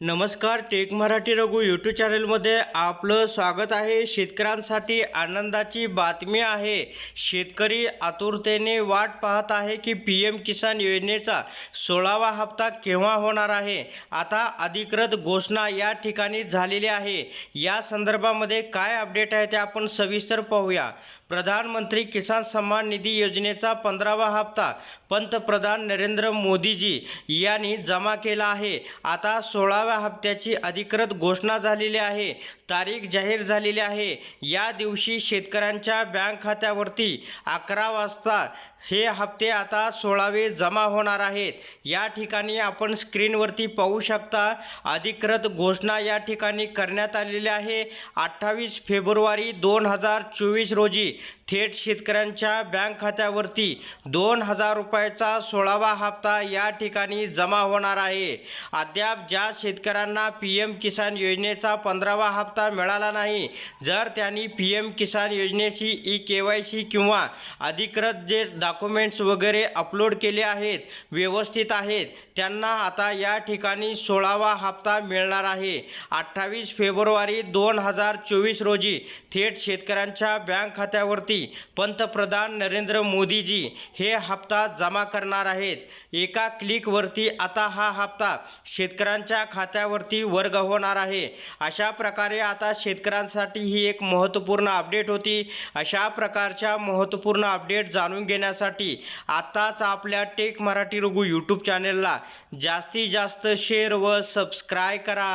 नमस्कार take Marathi Raghu YouTube चॅनलमध्ये आपलं स्वागत आहे. शेतकऱ्यांसाठी आनंदाची बातमी आहे. शेतकरी आतुरतेने वाट पाहत आहे की पी एम किसान योजनेचा सोळावा हप्ता केव्हा होणार आहे? आता अधिकृत घोषणा या ठिकाणी झालेली आहे. या संदर्भामध्ये काय अपडेट आहे ते आपण सविस्तर पाहूया. प्रधानमंत्री किसान सन्मान निधी योजनेचा पंधरावा हप्ता पंतप्रधान नरेंद्र मोदीजी यांनी जमा केला आहे. आता सोळाव्या हप्त्याची अधिकृत घोषणा झालेली आहे. तारीख जाहीर झालेली आहे. या दिवशी शेतकऱ्यांच्या बँक खात्यावरती अकरा वाजता हे हप्ते आता सोळावे जमा होणार आहेत. या ठिकाणी आपण स्क्रीनवरती पाहू शकता अधिकृत घोषणा या ठिकाणी करण्यात आलेली आहे. अठ्ठावीस फेब्रुवारी दोन हजार चोवीस रोजी थेट शेतकऱ्यांच्या बँक खात्यावरती दोन हजार रुपयाचा सोळावा हप्ता या ठिकाणी जमा होणार आहे. अद्याप ज्या शेतकऱ्यांना पी एम किसान योजनेचा पंधरावा हप्ता मिळाला नाही. जर त्यांनी पी एम किसान योजनेची ई के वाय सी किंवा अधिकृत जे डॉक्युमेंट्स वगैरे अपलोड केले आहेत व्यवस्थित आहेत त्यांना आता या ठिकाणी सोळावा हप्ता मिळणार आहे. अठ्ठावीस फेब्रुवारी दोन हजार चोवीस रोजी थेट शेतकऱ्यांच्या बँक खात्यावरती पंतप्रधान नरेंद्र मोदीजी हे हप्ता जमा करणार आहेत. एका क्लिकवरती आता हा हप्ता शेतकऱ्यांच्या खात्या खात्यावरती वर्ग होणार आहे. अशा प्रकारे आता शेतकऱ्यांसाठी ही एक महत्त्वपूर्ण अपडेट होती. अशा प्रकारच्या महत्त्वपूर्ण अपडेट जाणून घेण्यासाठी आत्ताच आपल्या टेक मराठी रघु यूट्यूब चॅनेलला जास्तीत जास्त शेअर व सबस्क्राय करा.